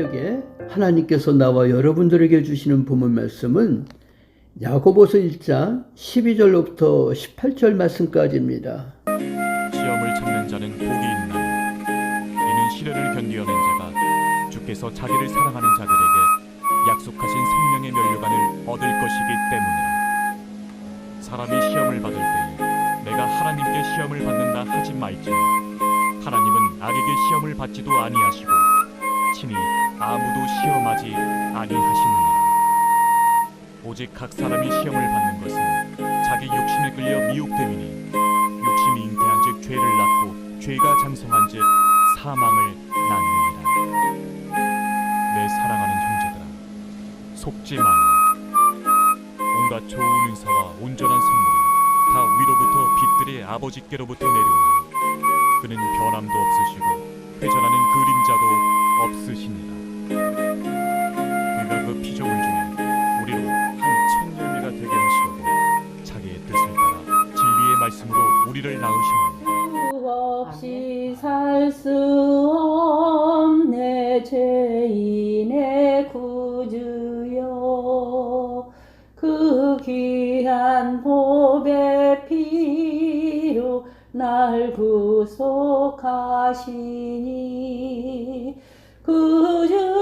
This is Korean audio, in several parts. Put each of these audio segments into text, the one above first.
시간에 하나님께서 나와 여러분들에게 주시는 본문 말씀은 야고보서 1장 12절로부터 18절 말씀까지입니다. 시험을 참는 자는 복이 있나니 이는 시련을 견디어낸 자가 주께서 자기를 사랑하는 자들에게 약속하신 생명의 면류관을 얻을 것이기 때문이라 사람이 시험을 받을 때에 내가 하나님께 시험을 받는다 하지 말지니 하나님은 악에게 시험을 받지도 아니하시고 친히 아무도 시험하지 아니하시느니라 오직 각 사람이 시험을 받는 것은 자기 욕심에 끌려 미혹됨이니 욕심이 잉태한즉 죄를 낳고 죄가 장성한즉 사망을 낳느니라. 내 사랑하는 형제들아, 속지 말라. 온갖 좋은 은사와 온전한 선물이 다 위로부터 빛들의 아버지께로부터 내려오니 그는 변함도 없으시고 회전하는 그림자도 없으시니라. 그가 그 피조물 중에 우리로 한 청열매가 되게 하시려고 자기의 뜻을 따라 진리의 말씀으로 우리를 낳으셨느니라. 수 없이 살 수 없네 죄인의 구주여 그 귀한 보배 피로 날 구속하시니 그주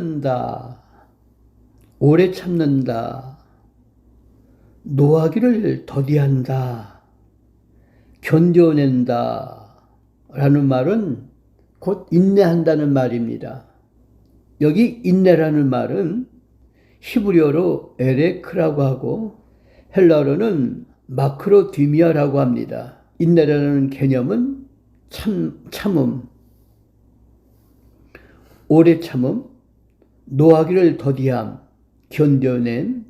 참는다. 오래 참는다. 노하기를 더디한다. 견뎌낸다. 라는 말은 곧 인내한다는 말입니다. 여기 인내라는 말은 히브리어로 에레크라고 하고 헬라어로는 마크로 디미아라고 합니다. 인내라는 개념은 참, 참음, 오래 참음, 노하기를 더디함, 견뎌냄,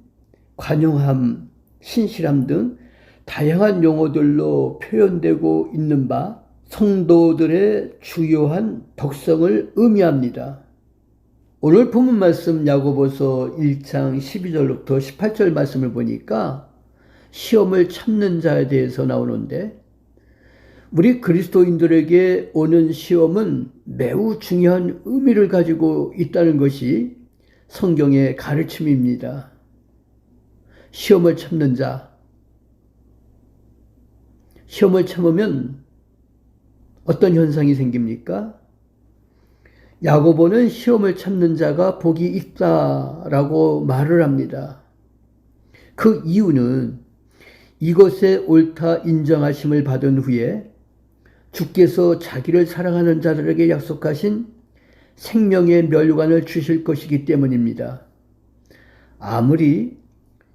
관용함, 신실함 등 다양한 용어들로 표현되고 있는 바 성도들의 주요한 덕성을 의미합니다. 오늘 본문 말씀 야고보서 1장 12절부터 18절 말씀을 보니까 시험을 참는 자에 대해서 나오는데 우리 그리스도인들에게 오는 시험은 매우 중요한 의미를 가지고 있다는 것이 성경의 가르침입니다. 시험을 참는 자. 시험을 참으면 어떤 현상이 생깁니까? 야고보는 시험을 참는 자가 복이 있다라고 말을 합니다. 그 이유는 이것에 옳다 인정하심을 받은 후에 주께서 자기를 사랑하는 자들에게 약속하신 생명의 멸관을 주실 것이기 때문입니다. 아무리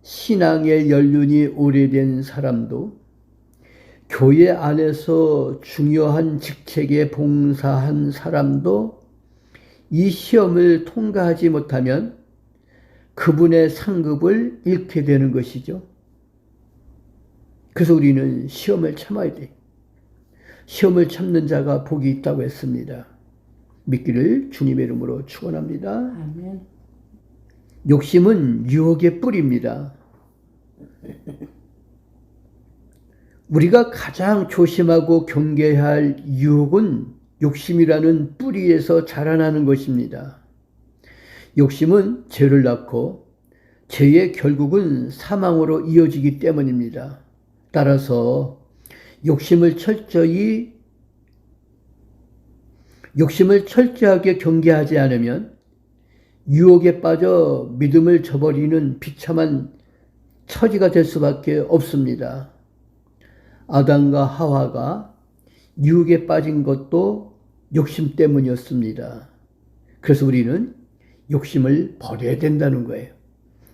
신앙의 연륜이 오래된 사람도 교회 안에서 중요한 직책에 봉사한 사람도 이 시험을 통과하지 못하면 그분의 상급을 잃게 되는 것이죠. 그래서 우리는 시험을 참아야 돼. 시험을 참는 자가 복이 있다고 했습니다. 믿기를 주님의 이름으로 축원합니다. 아멘 욕심은 유혹의 뿌리입니다. 우리가 가장 조심하고 경계해야 할 유혹은 욕심이라는 뿌리에서 자라나는 것입니다. 욕심은 죄를 낳고 죄의 결국은 사망으로 이어지기 때문입니다. 따라서 욕심을 철저히 욕심을 철저하게 경계하지 않으면 유혹에 빠져 믿음을 저버리는 비참한 처지가 될 수밖에 없습니다. 아담과 하와가 유혹에 빠진 것도 욕심 때문이었습니다. 그래서 우리는 욕심을 버려야 된다는 거예요.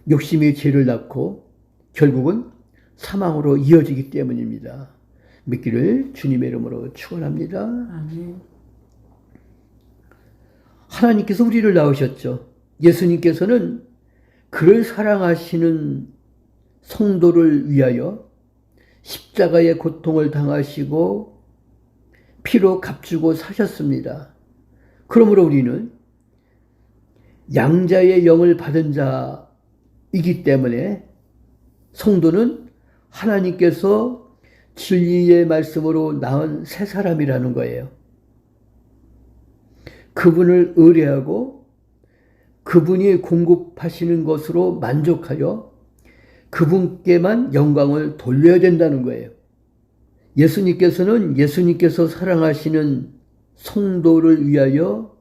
욕심이 죄를 낳고 결국은 사망으로 이어지기 때문입니다. 믿기를 주님의 이름으로 축원합니다. 아멘. 하나님께서 우리를 낳으셨죠. 예수님께서는 그를 사랑하시는 성도를 위하여 십자가의 고통을 당하시고 피로 값주고 사셨습니다. 그러므로 우리는 양자의 영을 받은 자이기 때문에 성도는 하나님께서 진리의 말씀으로 낳은 새 사람이라는 거예요. 그분을 의뢰하고 그분이 공급하시는 것으로 만족하여 그분께만 영광을 돌려야 된다는 거예요. 예수님께서는 예수님께서 사랑하시는 성도를 위하여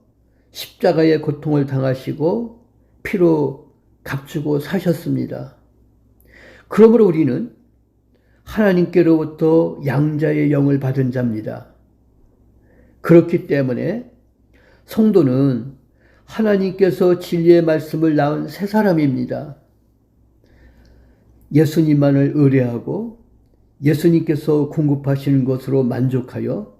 십자가의 고통을 당하시고 피로 값주고 사셨습니다. 그러므로 우리는 하나님께로부터 양자의 영을 받은 자입니다. 그렇기 때문에 성도는 하나님께서 진리의 말씀을 낳은 새 사람입니다. 예수님만을 의뢰하고 예수님께서 공급하시는 것으로 만족하여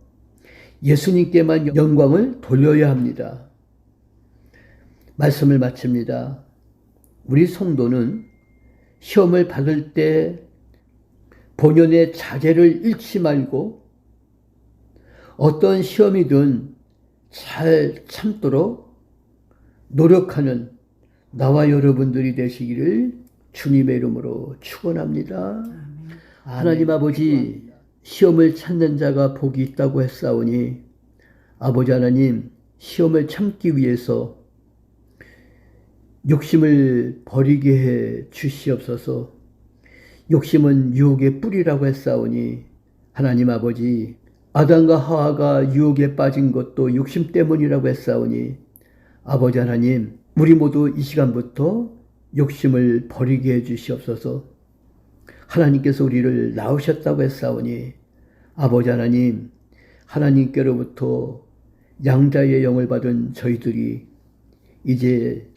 예수님께만 영광을 돌려야 합니다. 말씀을 마칩니다. 우리 성도는 시험을 받을 때 본연의 자제를 잃지 말고 어떤 시험이든 잘 참도록 노력하는 나와 여러분들이 되시기를 주님의 이름으로 축원합니다. 하나님 아버지 시험을 찾는 자가 복이 있다고 했사오니 아버지 하나님 시험을 참기 위해서 욕심을 버리게 해 주시옵소서. 욕심은 유혹의 뿌리라고 했사오니 하나님 아버지 아담과 하와가 유혹에 빠진 것도 욕심 때문이라고 했사오니 아버지 하나님 우리 모두 이 시간부터 욕심을 버리게 해 주시옵소서. 하나님께서 우리를 낳으셨다고 했사오니 아버지 하나님 하나님께로부터 양자의 영을 받은 저희들이 이제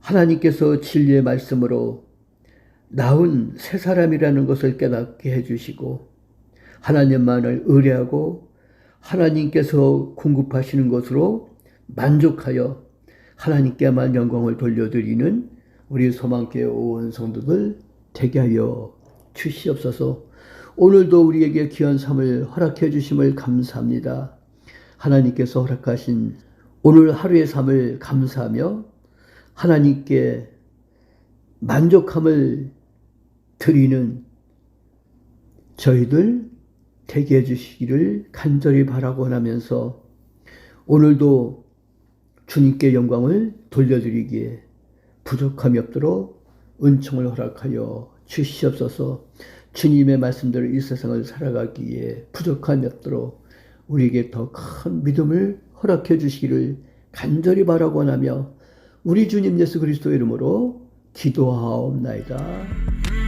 하나님께서 진리의 말씀으로 나온 새 사람이라는 것을 깨닫게 해주시고 하나님만을 의뢰하고 하나님께서 공급하시는 것으로 만족하여 하나님께만 영광을 돌려드리는 우리 소망교회 온 성도들 되게 하여 주시옵소서 오늘도 우리에게 귀한 삶을 허락해 주심을 감사합니다. 하나님께서 허락하신 오늘 하루의 삶을 감사하며 하나님께 만족함을 드리는 저희들 되게 해주시기를 간절히 바라고 하면서 오늘도 주님께 영광을 돌려드리기에 부족함이 없도록 은총을 허락하여 주시옵소서 주님의 말씀대로 이 세상을 살아가기에 부족함이 없도록 우리에게 더 큰 믿음을 허락해 주시기를 간절히 바라고 하며 우리 주님 예수 그리스도의 이름으로 기도하옵나이다.